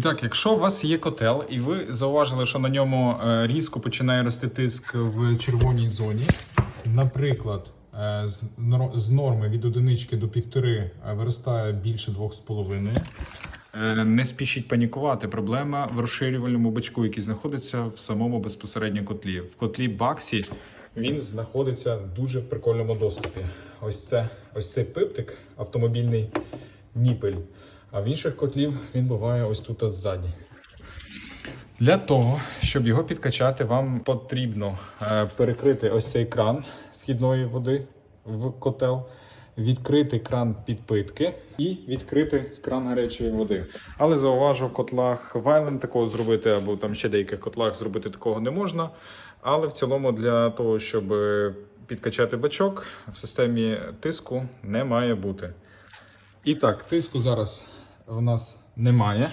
І так, якщо у вас є котел, і ви зауважили, що на ньому е, різко починає рости тиск в червоній зоні, наприклад, е, з норми від одинички до півтори е, виростає більше 2,5. Е, Не спішіть панікувати. Проблема в розширювальному бачку, який знаходиться в самому безпосередньо котлі. В котлі Баксі він знаходиться дуже в прикольному доступі. Ось це ось цей пиптик, автомобільний ніпель. А в інших котлів він буває ось тут ззаді. Для того, щоб його підкачати, вам потрібно е, перекрити ось цей кран вхідної води в котел, відкрити кран підпитки і відкрити кран гарячої води. Але зауважу, в котлах Вайлен такого зробити, або там ще деяких котлах зробити такого не можна. Але в цілому для того, щоб е, підкачати бачок, в системі тиску не має бути. І так, тиску зараз в нас немає.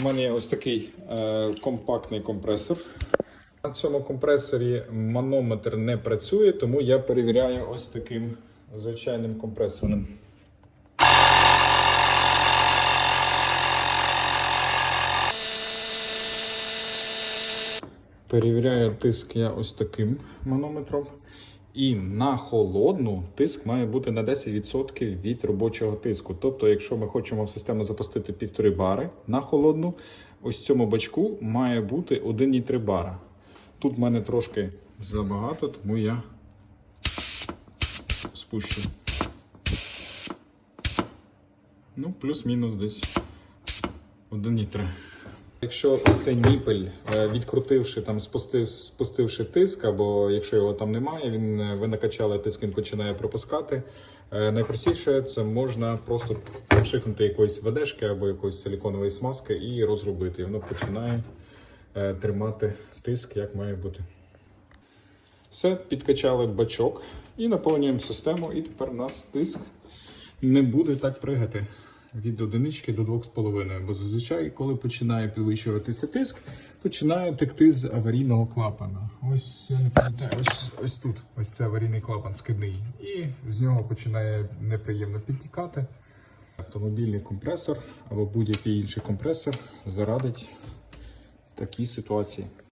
У мене є ось такий е, компактний компресор. На цьому компресорі манометр не працює, тому я перевіряю ось таким звичайним компресором. Перевіряю тиск я ось таким манометром. І на холодну тиск має бути на 10% від робочого тиску. Тобто, якщо ми хочемо в систему запустити 1,5 бари на холодну, ось цьому бачку має бути 1,3 бара. Тут в мене трошки забагато, тому я спущу. Ну, плюс-мінус десь 1,3. Якщо цей ніпель, е, відкрутивши там, спустив, спустивши тиск, або якщо його там немає, він е, ви накачали тиск, він починає пропускати. е, Найпростіше це можна просто пшикнути якоїсь ведешки або якоїсь силіконової смазки і розробити. І воно починає тримати тиск, як має бути. Все, підкачали бачок і наповнюємо систему, і тепер у нас тиск не буде так пригати від одинички до 2,5. Бо зазвичай, коли починає підвищуватися тиск, починає текти з аварійного клапана. Ось я не пам'ятаю, ось, ось тут. Ось це аварійний клапан скидний. І з нього починає неприємно підтікати. Автомобільний компресор або будь-який інший компресор зарадить такій ситуації.